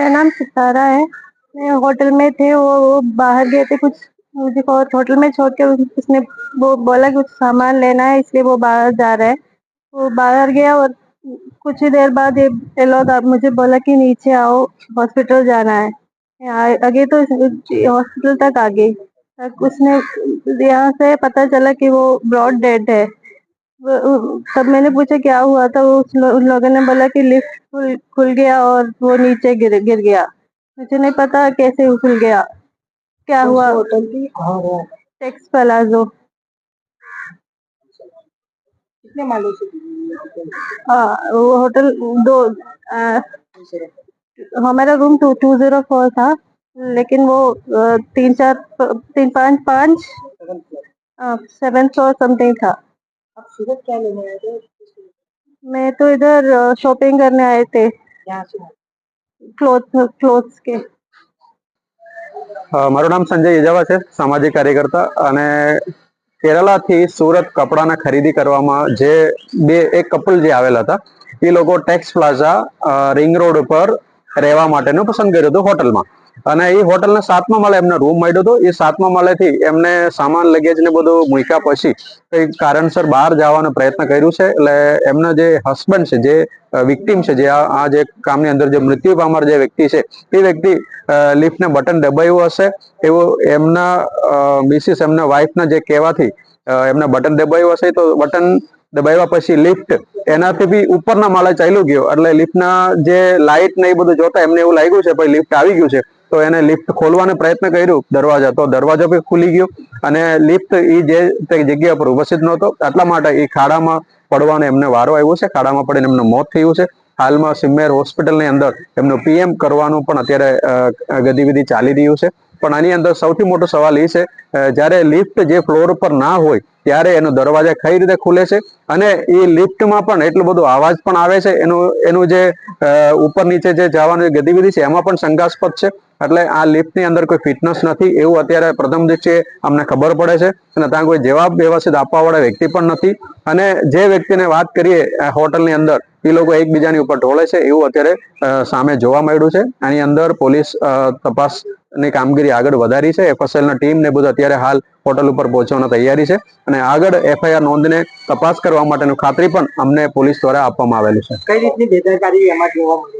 मेरा नाम सितारा है। मैं होटल में थे वो, वो बाहर गए थे कुछ मुझे होटल में छोड़ के उसने वो बोला कुछ सामान लेना है इसलिए वो बाहर जा रहा है। वो बाहर गया और कुछ ही देर बाद ये लोग मुझे बोला कि नीचे आओ हॉस्पिटल जाना है। आगे तो हॉस्पिटल तक आ गई। उसने यहाँ से पता चला कि वो ब्रॉड डेड है। तब मैंने पूछा क्या हुआ था वो उस लो, उन लोगों ने बोला कि लिफ्ट खुल खुल गया और वो नीचे गिर गिर गया। मुझे नहीं पता कैसे खुल गया क्या हुआ। होटल की टेक्स प्लाजो कितने माले से हाँ वो होटल दो आ, हमारा room two two zero four था लेकिन वो तीन चार तीन पाँच पाँच सेवन फ्लोर समथिंग था। आप सूरत क्या लेने आए थे मैं तो इधर शॉपिंग करने आए थे यहाँ से क्लोथ क्लोथ्स के અ, મારું નામ સંજય ઇજાવા છે સામાજિક કાર્યકર્તા અને કેરલાથી સુરત કપડાના ખરીદી કરવામાં જે બે એક કપલ જે આવેલા હતા એ લોકો ટેક્સ પ્લાઝા અ, રિંગ રોડ ઉપર રહેવા માટેનું પસંદ કર્યું હતું હોટલમાં અને એ હોટલના સાતમા માળે એમને રૂમ મળ્યો હતો એ સાતમા માળેથી એમને સામાન લગેજ ને બધું મૂક્યા પછી કંઈક કારણસર બહાર જવાનો પ્રયત્ન કર્યું છે. એટલે એમના જે હસબન્ડ છે, જે વિક્ટીમ છે, જે આ જે કામની અંદર જે મૃત્યુ પામર જે વ્યક્તિ છે, એ વ્યક્તિ લિફ્ટને બટન દબાવ્યું હશે. એવું એમના મિસિસ એમના વાઇફના જે કહેવાથી એમને બટન દબાવ્યું હશે. તો બટન દબાવ્યા પછી લિફ્ટ એનાથી બી ઉપરના માળે ચાલ્યું ગયો. એટલે લિફ્ટના જે લાઇટ ને એ બધું જોતા એમને એવું લાગ્યું છે પછી લિફ્ટ આવી ગયું છે. તો એને લિફ્ટ ખોલવાનો પ્રયત્ન કર્યું દરવાજા. તો દરવાજો બી ખુલી ગયો અને લિફ્ટ એ જે તે જગ્યા પર ઉપસ્થિત નહોતો. એટલા માટે એ ખાડામાં પડવાનો એમને વારો આવ્યો છે. ખાડામાં પડીને એમનું મોત થયું છે. હાલમાં સિમ્મેર હોસ્પિટલની અંદર એમનું પીએમ કરવાનું પણ અત્યારે ગતિવિધિ ચાલી રહ્યું છે. પણ આની અંદર સૌથી મોટો સવાલ એ છે જ્યારે લિફ્ટ જે ફ્લોર પર ના હોય ત્યારે એનો દરવાજા કઈ રીતે ખુલે છે? અને એ લિફ્ટમાં પણ એટલો બધો અવાજ પણ આવે છે એનું એનું જે ઉપર નીચે જે જવાની ગતિવિધિ છે એમાં પણ શંકાસ્પદ છે. એટલે આ લિફ્ટની અંદર કોઈ ફિટનેસ નથી એવું અત્યારે પ્રથમ છે અમને ખબર પડે છે. અને ત્યાં કોઈ જવાબ વ્યવસ્થિત આપવા વાળા વ્યક્તિ પણ નથી. અને જે વ્યક્તિને વાત કરીએ હોટલની અંદર એ લોકો એકબીજાની ઉપર ઢોળે છે એવું અત્યારે સામે જોવા મળ્યું છે. આની અંદર પોલીસ અ, તપાસની કામગીરી આગળ વધારી છે. એફએસએલના ટીમ ને બધું અત્યારે હાલ હોટલ ઉપર પહોંચવાની તૈયારી છે અને આગળ એફઆઈઆર નોંધને તપાસ કરવા માટેનું ખાતરી પણ અમને પોલીસ દ્વારા આપવામાં આવેલું છે. કઈ રીતની બેદરકારી એમાં જોવા મળી?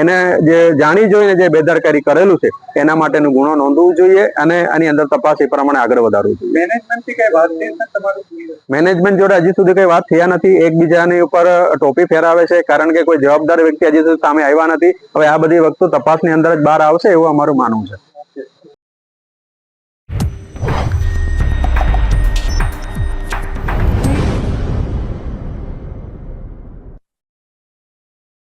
એને જે જાણી જોઈને જે બેદરકારી કરેલું છે એના માટેનો ગુનો નોંધવું જોઈએ અને આની અંદર તપાસ એ પ્રમાણે આગળ વધારવું જોઈએ. મેનેજમેન્ટથી કઈ વાત થઈ છે તમારું? મેનેજમેન્ટ જોડે હજી સુધી કઈ વાત થયા નથી. એકબીજાની ઉપર ટોપી ફેરાવે છે કારણ કે કોઈ જવાબદાર વ્યક્તિ હજી સુધી સામે આવ્યા નથી. હવે આ બધી વસ્તુ તપાસની અંદર જ બહાર આવશે એવું અમારું માનવું છે.